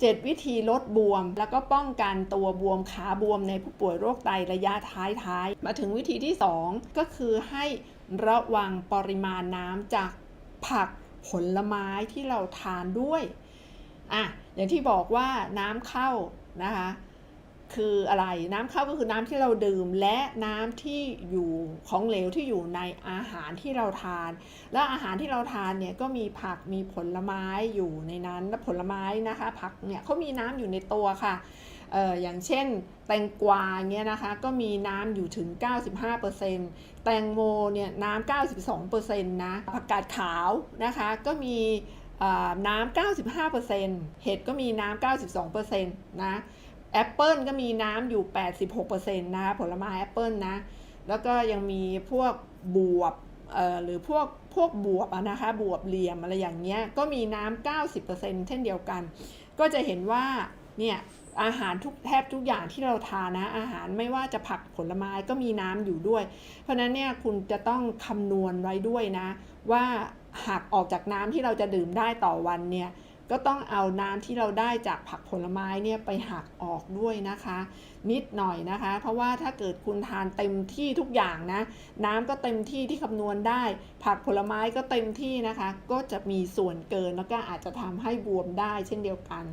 7 วิธีลดบวม แล้วก็ป้องกันตัวบวมขาบวมในผู้ป่วยโรคไตระยะท้ายๆ มาถึงวิธีที่ 2 ก็คือให้ระวังปริมาณน้ำจากผักผลไม้ที่เราทานด้วยอะอย่างที่บอกว่าน้ำเข้านะคะ คืออะไรน้ำเข้าก็คือน้ำที่เราดื่ม และน้ำที่อยู่ของเหลวที่อยู่ในอาหารที่เราทาน แล้วอาหารที่เราทานเนี่ยก็มีผักมีผลไม้อยู่ในนั้นและผลไม้นะคะ ผักเนี่ยเขามีน้ำอยู่ในตัวค่ะอออย่างเช่นแตงกวาเนี่ยนะคะก็มีน้ำอยู่ถึง 95%แตงโมเนี่ยน้ำ 92%นะผักกาดขาวนะคะก็มีน้ำ 95%เห็ดก็มีน้ำ 92%นะ แอปเปิลก็มีน้ำอยู่ 86%นะผลไม้แอปเปิลนะ แล้วก็ยังมีพวกบวบเอ่อหรือพวกพวกบวบนะคะบวบเหลี่ยมอะไรอย่างเงี้ยก็มีน้ำ90%เช่นเดียวกัน ก็จะเห็นว่าเนี่ยอาหารทุกแทบทุกอย่างที่เราทานนะ อาหารไม่ว่าจะผักผลไม้ก็มีน้ำอยู่ด้วย เพราะฉะนั้นเนี่ยคุณจะต้องคำนวณไว้ด้วยนะ ว่าหากออกจากน้ำที่เราจะดื่มได้ต่อวันเนี่ย ก็ต้องเอาน้ำที่เราได้จากผักผลไม้เนี่ยไปหักออกด้วยนะคะ นิดหน่อยนะคะ เพราะว่าถ้าเกิดคุณทานเต็มที่ทุกอย่างนะน้ำก็เต็มที่ที่คำนวณได้ ผักผลไม้ก็เต็มที่นะคะ ก็จะมีส่วนเกินแล้วก็อาจจะทำให้บวมได้เช่นเดียวกัน